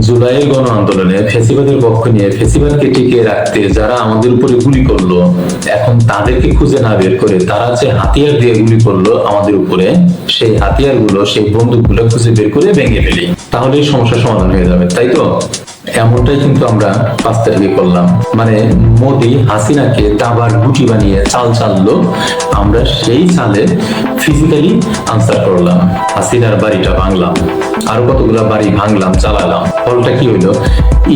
জুলাইয়ের গণ আন্দোলনে ফেসিবাদের পক্ষ নিয়ে ফেসিবাদকে টিকিয়ে রাখতে যারা আমাদের উপরে গুলি করল, এখন তাদেরকে খুঁজে না বের করে তারা যে হাতিয়ার দিয়ে গুলি করল আমাদের উপরে, সেই হাতিয়ারগুলো সেই বন্দুকগুলো খুঁজে বের করে ভেঙে ফেলি। তাহলে এই সমস্যার সমাধান হয়ে যাবে, তাই তো? এমনটাই কিন্তু আমরা পাঁচ তারিখে করলাম। মানে মোদি হাসিনাকে দাবার গুটি বানিয়ে চাল চাললো, আমরা সেই চালে ফিজিক্যালি আনসার করলাম, হাসিনার বাড়িটা ভাঙলাম, আরও কতগুলো বাড়ি ভাঙলাম, চালালাম। ফলটা কি হইল?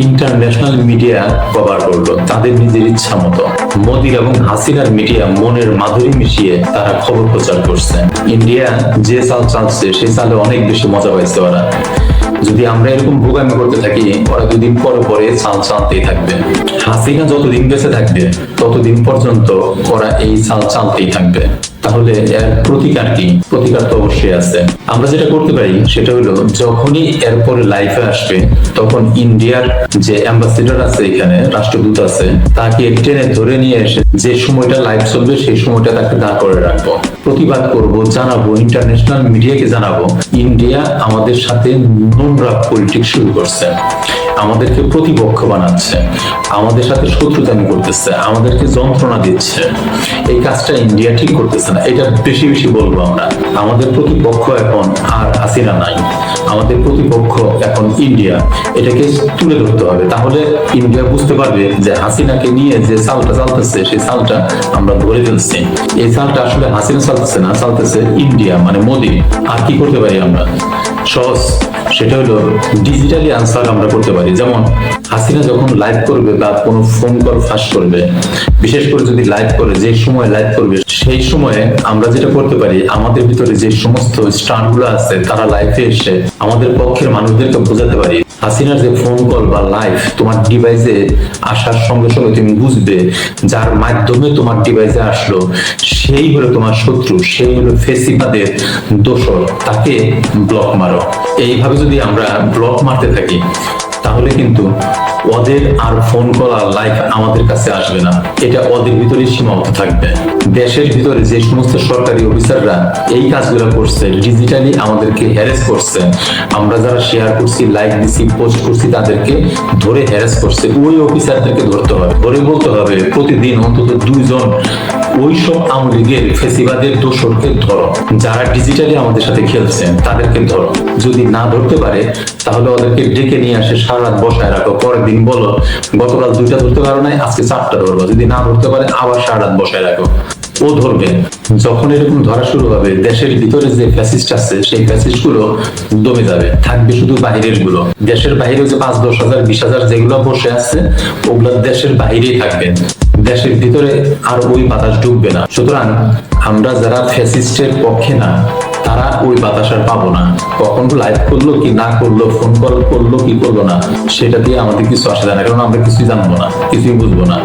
ইন্টারন্যাশনাল মিডিয়া কভার করল, তাদের নিজের ইচ্ছা মতো। মোদির এবং হাসিনার মিডিয়া মনের মাধুরী মিশিয়ে তারা খবর প্রচার করছে। ইন্ডিয়া যে চাল চালছে সেই চালে অনেক বেশি মজা পাইছে ওরা। যদি আমরা এরকম ভোগামি করতে থাকি, ওরা দুদিন পর পরে চাল চালতেই থাকবে। হাসিনা যতদিন বেঁচে থাকবে, ততদিন পর্যন্ত ওরা এই চাল চালতেই থাকবে। তাহলে, এর প্রতিকার কি? প্রতিকার তো অবশ্যই আছে। আমরা যেটা করতে পারি, সেটা হলো, যখনই এরপরে লাইফে আসবে, তখন ইন্ডিয়ার যে অ্যাম্বাসিডার আছে এখানে, রাষ্ট্রদূত আছে, তাকে টেনে ধরে নিয়ে এসে যে সময়টা লাইভ চলবে, সেই সময়টা তাকে দাঁড় করে রাখব। প্রতিবাদ করব, জানাব ইন্টারন্যাশনাল মিডিয়াকে জানাব, ইন্ডিয়া আমাদের সাথে নোংরা পলিটিক্স শুরু করছে। আমাদেরকে প্রতিপক্ষ বানাচ্ছে। আমাদের সাথে শত্রুতামি করতেছে। আমাদেরকে যন্ত্রণা দিচ্ছে। এই কাজটা ইন্ডিয়া ঠিক করতেছে এটা বেশি বেশি বলব আমরা। আমাদের প্রতিপক্ষ এখন আর হাসিনা নাই। আমাদের প্রতিপক্ষ এখন ইন্ডিয়া। এটাকে তুলে ধরতে হবে। তাহলে ইন্ডিয়া বুঝতে পারবে যে হাসিনাকে নিয়ে যে চালটা চালতেছে, সেই চালটা আমরা ধরে ফেলছি। এই চালটা আসলে হাসিনা চালতেছে না, চালতেছে ইন্ডিয়া মানে মোদি। আর কি করতে পারি আমরা? সহজ। সেটা হলো ডিজিটালি আনসার আমরা করতে পারি। যেমন হাসিনা যখন লাইভ করবে বা কোনো ফোন কল ফাঁস করবে, বিশেষ করে যদি লাইভ করে, যে সময় লাইভ করবে সেই সময়ে আমরা যেটা করতে পারি, আমাদের ভিতরে যে সমস্ত স্টারগুলো আছে, তারা লাইভে এসে আমাদের পক্ষের মানুষদেরকে বোঝাতে পারি, হাসিনার যে ফোন কল বা লাইভ তোমার ডিভাইসে আসার সঙ্গে সঙ্গে তুমি বুঝবে যার মাধ্যমে তোমার ডিভাইসে আসলো, সেই হলো তোমার শত্রু, সেই হলো ফেসিবাদের দোষর, তাকে ব্লক মারো। এইভাবে যদি আমরা ব্লক মারতে থাকি তাহলে কিন্তু ওদের আর ফোন কল আর লাইভ আমাদের কাছে আসবে না। এটা ওদের ভিতরে সীমাবদ্ধ থাকবে। দেশের ভিতরে যে সমস্ত সরকারি অফিসাররা এই কাজগুলো করছে ডিজিটালি আমাদেরকে হ্যারেস করছে, আমরা যারা শেয়ার করছি লাইক দিছি পোস্ট করছি, তাদেরকে ধরে হ্যারেস করছে। ওই অফিসারদেরকে ধরতে হবে। ধরে বলতে হবে, প্রতিদিন অন্তত দুইজন ফেসিবাদের দোষরকে ধরো। যারা ডিজিটালি আমাদের সাথে খেলছেন তাদেরকে ধরো। যদি না ধরতে পারে, তাহলে ওদেরকে ডেকে নিয়ে আসে সারা রাত বসায় রাখো। পরের দিন বলো, গতকাল দুইটা ধরতে পারো নাই, আজকে চারটা ধরবো। যদি না ধরতে পারে, আবার সারা রাত বসায় রাখো। ও ধরবে। যখন এরকম ধরা শুরু হবে, দেশের ভিতরে যে ফ্যাসিস্ট আছে, সেই ফ্যাসিস্টগুলো দমে যাবে। থাকবে শুধু বাহিরেরগুলো। দেশের বাইরে যে পাঁচ, দশ হাজার, বিশ হাজার যেগুলো বসে আছে, ওগুলো দেশের বাইরেই থাকবে। দেশের ভিতরে আর ওই বাতাস ঢুকবে না। সুতরাং আমরা যারা ফ্যাসিস্টের পক্ষে না, তারা ওই বাতাস আর পাবো না। কখন লাইভ করল কি না করল ফোন কল করল কি করল না, সেটা দিয়ে আমাদের কিছু আসে না, কারণ আমরা কিছুই জানব না, কিছুই বুঝব না।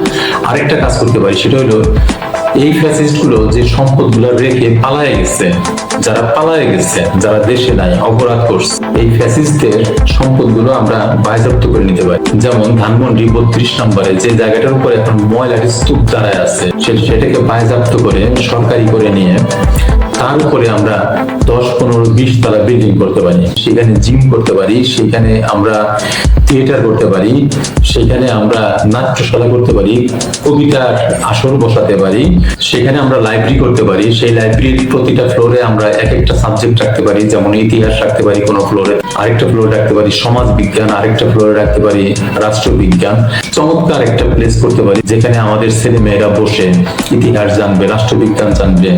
আরেকটা কাজ করতে পারি, সেটা হলো এই ফ্যাসিস্টগুলো যে সম্পদগুলো রেখে পালায় গেছে যারা পালায় গেছে, যারা দেশে নাই, অপরাধ করছে, এই ফ্যাসিস্টদের সম্পদগুলো আমরা বাজেয়াপ্ত করে নিতে পারি। যেমন ধানমন্ডি বত্রিশ নম্বরে যে জায়গাটার উপরে এখন ময়লার স্তূপ দাঁড়ায় আছে সেটাকে বাজেয়াপ্ত করে সরকারি করে নিয়ে তার উপরে আমরা দশ, পনেরো, বিশ তলা বিল্ডিং করতে পারি। সেখানে জিম করতে পারি, সেখানে আমরা থিয়েটার করতে পারি, সেখানে আমরা নাট্যশালা করতে পারি, কবিতার আসর বসাতে পারি, সেখানে আমরা লাইব্রেরি করতে পারি, সেই লাইব্রেরির প্রতিটা ফ্লোরে আমরা এক একটা সাবজেক্ট রাখতে পারি, যেমন ইতিহাস রাখতে পারি কোনো ফ্লোরে আরেকটা ফ্লোরে রাখতে পারি সমাজ বিজ্ঞান আরেকটা ফ্লোরে রাখতে পারি রাষ্ট্রবিজ্ঞান, চমৎকার একটা প্লেস করতে পারি, যেখানে আমাদের ছেলে মেয়েরা বসে ইতিহাস জানবে, রাষ্ট্রবিজ্ঞান জানবে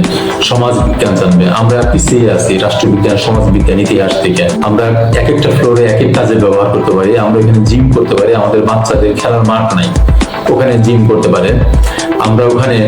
সমাজ বিজ্ঞান জানবে। আমরা পিছিয়ে আছি, রাষ্ট্রবিজ্ঞান, সমাজবিজ্ঞান, ইতিহাস থেকে। আমরা এক একটা ফ্লোরে এক এক কাজে ব্যবহার করতে পারি, আমরা এখানে জিম করতে পারি, আমাদের বাচ্চাদের খেলার মাঠ নাই। ওখানে জিম করতে পারে। আমরা ওখানে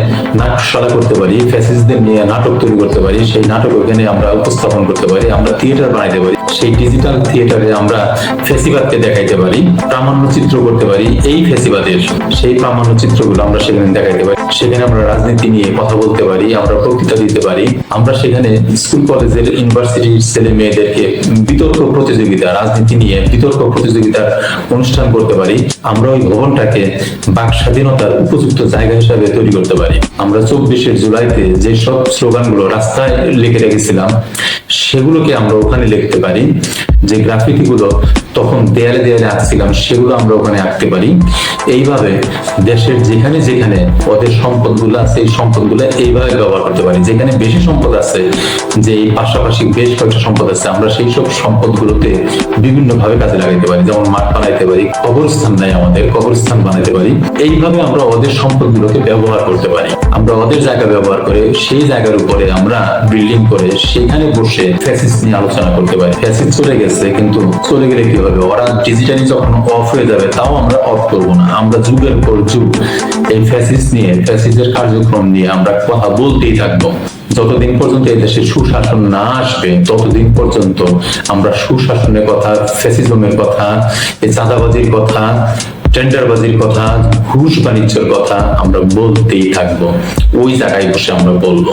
নাটকশালা করতে পারি ফ্যাসিস্টদের নিয়ে নাটক তৈরি করতে পারি, সেই নাটক ওখানে আমরা উপস্থাপন করতে পারি, আমরা থিয়েটার বানাইতে পারি। সেই ডিজিটাল থিয়েটারে আমরা ফেসিবাদকে দেখাইতে পারি, প্রামাণ্য চিত্র করতে পারি, এই ফেসিবাদের সেই প্রামাণ্য চিত্রগুলো আমরা সেখানে দেখাইতে পারি। সেখানে আমরা রাজনীতি নিয়ে কথা বলতে পারি, আমরা বক্তৃতা দিতে পারি। আমরা সেখানে স্কুল কলেজের ইউনিভার্সিটির ছেলে মেয়েদেরকে বিতর্ক প্রতিযোগিতা, রাজনীতি নিয়ে বিতর্ক প্রতিযোগিতার অনুষ্ঠান করতে পারি। আমরা ওই ভবনটাকে বাক স্বাধীনতার উপযুক্ত জায়গা হিসাবে তৈরি করতে পারি। আমরা চব্বিশে জুলাইতে যে সব স্লোগানগুলো রাস্তায় লিখে রেখেছিলাম, সেগুলোকে আমরা ওখানে লিখতে পারি। যে গ্রাফিতি গুলো তখন দেয়ালে দেয়ালে আঁকছিলাম, সেগুলো আমরা ওখানে আঁকতে পারি। এইভাবে দেশের যেখানে যেখানে ওদের সম্পদগুলো আছে, এই সম্পদগুলো এইভাবে ব্যবহার করতে পারি। যেখানে বেশি সম্পদ আছে, যে এই পাশাপাশি বেশ কয়েকটা সম্পদ আছে, আমরা সেই সব সম্পদগুলোতে বিভিন্ন ভাবে কাজে লাগাইতে পারি। যেমন মাঠ বানাইতে পারি, কবরস্থান নাই আমাদের, কবরস্থান বানাইতে পারি। এইভাবে আমরা ওদের সম্পদগুলোকে ব্যবহার করতে পারি। আমরা ওদের জায়গা ব্যবহার করে, সেই জায়গার উপরে আমরা বিল্ডিং করে, সেখানে বসে ফ্যাসিস নিয়ে আলোচনা করতে পারি। ফ্যাসিস চলে গেছে, কিন্তু চলে গেলে কি হবে? ওরা ডিজিটালি যখন অফ হয়ে যাবে, তাও আমরা অফ করব না। আমরা যুগের পর যুগ, এই ফ্যাসিস নিয়ে ফ্যাসিসের কার্যক্রম নিয়ে আমরা কথা বলতেই থাকব। যতদিন পর্যন্ত এই দেশে সুশাসন না আসবে, ততদিন পর্যন্ত আমরা সুশাসনের কথা ফ্যাসিজমের কথা, এই চাঁদাবাজির কথা টেন্ডারবাজির কথা ঘুষ বাণিজ্যের কথা আমরা বলতেই থাকব। ওই জায়গায় বসে আমরা বলব।